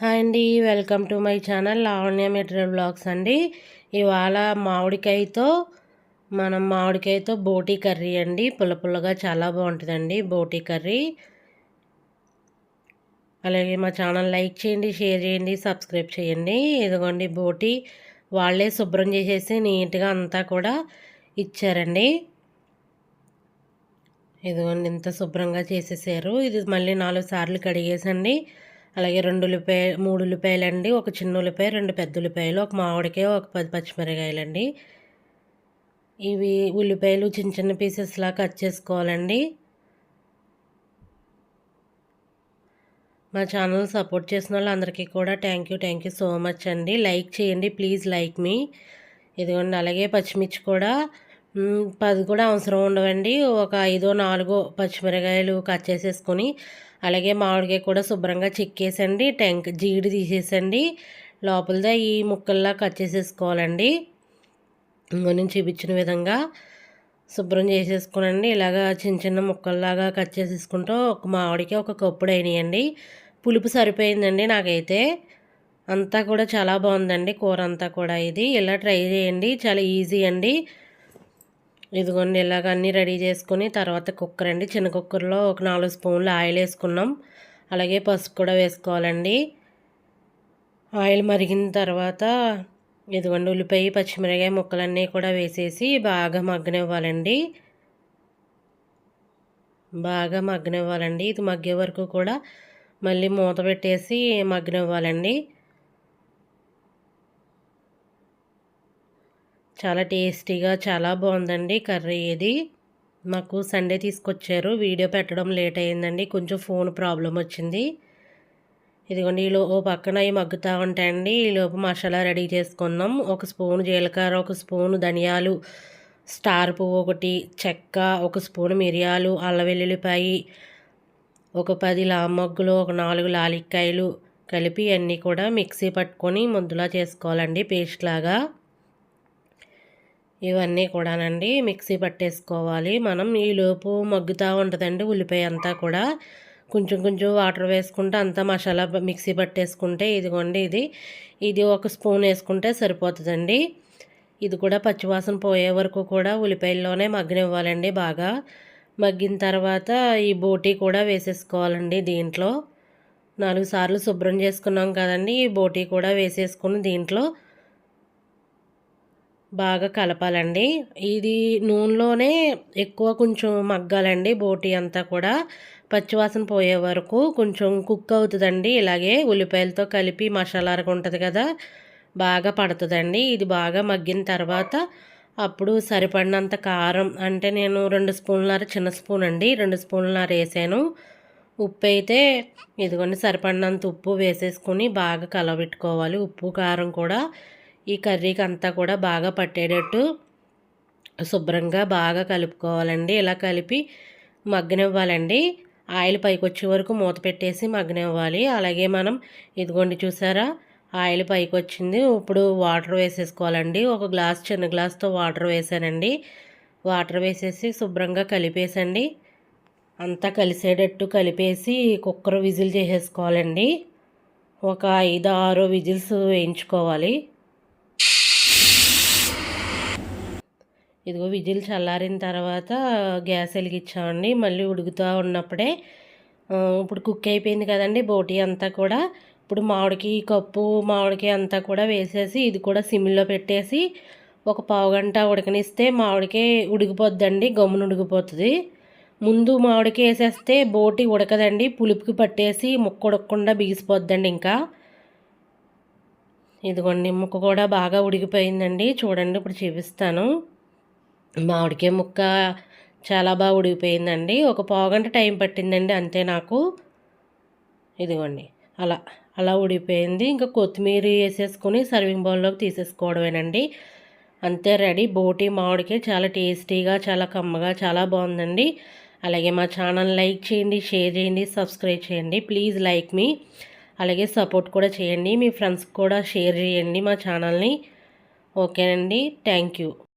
Hi అండి welcome to my channel Lavanya material blogs అండి. ఇవాళ మామిడికాయతో మనం మామిడికాయతో బోటీ కర్రీ అండి. పుల్ల పుల్లగా చాలా బాగుంటుందండి బోటీ కర్రీ. అలాగే మా ఛానల్ లైక్ చేయండి షేర్ చేయండి సబ్స్క్రైబ్ చేయండి. ఇదిగోండి బోటీ వాళ్ళే శుభ్రం చేసేసి నీట్గా అంతా కూడా ఇచ్చారండి. ఇదిగోండి ఇంత శుభ్రంగా చేసేసారు. ఇది మళ్ళీ నాలుగు సార్లు కడిగేసండి. అలాగే రెండు ఉల్లిపాయ మూడు ఉల్లిపాయలు అండి ఒక చిన్న ఉల్లిపాయ రెండు పెద్ద ఉల్లిపాయలు ఒక మామిడికాయ ఒక పది పచ్చిమిరకాయలండి ఇవి ఉల్లిపాయలు చిన్న చిన్న పీసెస్లా కట్ చేసుకోవాలండి. మా ఛానల్ సపోర్ట్ చేసిన వాళ్ళందరికీ కూడా thank you thank you so much అండి. లైక్ చేయండి ప్లీజ్ లైక్ మీ ఇదిగోండి అలాగే పచ్చిమిర్చి కూడా పది కూడా అవసరం ఉండవండి. ఒక ఐదో నాలుగో పచ్చిమిరకాయలు కట్ చేసేసుకొని అలాగే మామిడికాయ కూడా శుభ్రంగా చెక్కేసండి టెంక్ జీడి తీసేసండి. లోపలదా ఈ ముక్కల్లా కట్ చేసేసుకోవాలండి. ఇంకో చూపించిన విధంగా శుభ్రం చేసేసుకోనండి. ఇలాగా చిన్న చిన్న ముక్కల్లాగా కట్ చేసేసుకుంటూ ఒక మామిడికాయ ఒక కప్పుడు అయినాయండి. పులుపు సరిపోయిందండి నాకైతే. అంతా కూడా చాలా బాగుందండి కూర అంతా కూడా ఇది. ఇలా ట్రై చేయండి. చాలా ఈజీ అండి. ఇదిగోండి ఇలాగ అన్నీ రెడీ చేసుకుని తర్వాత కుక్కర్ అండి. చిన్న కుక్కర్లో ఒక నాలుగు స్పూన్లు ఆయిల్ వేసుకున్నాం. అలాగే పసుపు కూడా వేసుకోవాలండి. ఆయిల్ మరిగిన తర్వాత ఇదిగోండి ఉల్లిపాయ పచ్చిమిరకాయ ముక్కలన్నీ కూడా వేసేసి బాగా మగ్గనివ్వాలండి. బాగా మగ్గనివ్వాలండి. ఇది మగ్గే వరకు కూడా మళ్ళీ మూత పెట్టేసి మగ్గనివ్వాలండి. చాలా టేస్టీగా చాలా బాగుందండి కర్రీ ఇది. మాకు సండే తీసుకొచ్చారు. వీడియో పెట్టడం లేట్ అయిందండి. కొంచెం ఫోన్ ప్రాబ్లం వచ్చింది. ఇదిగోండి ఈ ఓ పక్కన ఇవి మగ్గుతూ ఉంటాయండి. ఈలోపు మసాలా రెడీ చేసుకున్నాం. ఒక స్పూన్ జీలకర్ర ఒక స్పూన్ ధనియాలు స్టార్ పువ్వు ఒకటి చెక్క ఒక స్పూన్ మిరియాలు అల్ల వెల్లుల్లిపాయి ఒక పది లామగ్గులు ఒక నాలుగు లాలిక్కాయలు కలిపి అన్నీ కూడా మిక్సీ పట్టుకొని ముద్దులా చేసుకోవాలండి పేస్ట్ లాగా. ఇవన్నీ కూడానండి మిక్సీ పట్టేసుకోవాలి. మనం ఈలోపు మగ్గుతూ ఉంటుందండి ఉల్లిపాయ అంతా కూడా. కొంచెం కొంచెం వాటర్ వేసుకుంటే అంతా మసాలా మిక్సీ పట్టేసుకుంటే ఇదిగోండి ఇది. ఇది ఒక స్పూన్ వేసుకుంటే సరిపోతుందండి. ఇది కూడా పచ్చివాసన పోయే వరకు కూడా ఉల్లిపాయల్లోనే మగ్గనివ్వాలండి బాగా. మగ్గిన తర్వాత ఈ బోటీ కూడా వేసేసుకోవాలండి దీంట్లో. నాలుగు సార్లు శుభ్రం చేసుకున్నాం కదండి ఈ బోటీ కూడా వేసేసుకుని దీంట్లో బాగా కలపాలండి. ఇది నూనెలోనే ఎక్కువ కొంచెం మగ్గాలండి బోటి అంతా కూడా. పచ్చివాసన పోయే వరకు కొంచెం కుక్ అవుతుందండి. ఇలాగే ఉల్లిపాయలతో కలిపి మసాలా ఉంటుంది కదా బాగా పడుతుందండి. ఇది బాగా మగ్గిన తర్వాత అప్పుడు సరిపడినంత కారం అంటే నేను రెండు స్పూన్లర చిన్న స్పూన్ అండి రెండు స్పూన్లర వేసాను. ఉప్పు అయితే ఇదిగోండి సరిపడినంత ఉప్పు వేసేసుకొని బాగా కలబెట్టుకోవాలి ఉప్పు కారం కూడా ఈ కర్రీకి అంతా కూడా బాగా పట్టేటట్టు శుభ్రంగా బాగా కలుపుకోవాలండి. ఇలా కలిపి మగ్గనివ్వాలండి. ఆయిల్ పైకి వచ్చే వరకు మూత పెట్టేసి మగ్గనివ్వాలి. అలాగే మనం ఇదిగోండి చూసారా ఆయిల్ పైకి వచ్చింది ఇప్పుడు వాటర్ వేసేసుకోవాలండి. ఒక గ్లాస్ చిన్న గ్లాస్తో వాటర్ వేసానండి. వాటర్ వేసేసి శుభ్రంగా కలిపేసండి. అంతా కలిసేటట్టు కలిపేసి కుక్కర్ విజిల్ చేసేసుకోవాలండి. ఒక ఐదు ఆరు విజిల్స్ వేయించుకోవాలి. ఇదిగో విజిల్ చల్లారిన తర్వాత గ్యాస్ వెలిగించామండి. మళ్ళీ ఉడుకుతూ ఉన్నప్పుడే ఇప్పుడు కుక్ అయిపోయింది కదండి బోటి అంతా కూడా. ఇప్పుడు మామిడికి కప్పు మామిడికి అంతా కూడా వేసేసి ఇది కూడా సిమ్లో పెట్టేసి ఒక పావు గంట ఉడకనిస్తే మామిడికే ఉడికిపోద్దండి గమ్మును ఉడికిపోతుంది. ముందు మామిడికి వేసేస్తే బోటి ఉడకదండి పులుపుకి పట్టేసి ముక్క ఉడకకుండా బిగిసిపోద్దండి ఇంకా. ఇదిగోండి ముక్క కూడా బాగా ఉడికిపోయిందండి. చూడండి ఇప్పుడు చూపిస్తాను. మామిడికాయ ముక్క చాలా బాగా ఉడిగిపోయిందండి ఒక పావుగంట టైం పట్టిందండి అంతే నాకు. ఇదిగోండి అలా అలా ఉడిపోయింది ఇంకా కొత్తిమీర వేసేసుకొని సర్వింగ్ బౌల్లోకి తీసేసుకోవడమేనండి. అంతే రెడీ. బోటి మామిడికాయ చాలా టేస్టీగా చాలా కమ్మగా చాలా బాగుందండి. అలాగే మా ఛానల్ లైక్ చేయండి షేర్ చేయండి సబ్స్క్రైబ్ చేయండి. ప్లీజ్ లైక్ మీ. అలాగే సపోర్ట్ కూడా చేయండి. మీ ఫ్రెండ్స్కి కూడా షేర్ చేయండి మా ఛానల్ని. ఓకేనండి. Thank you.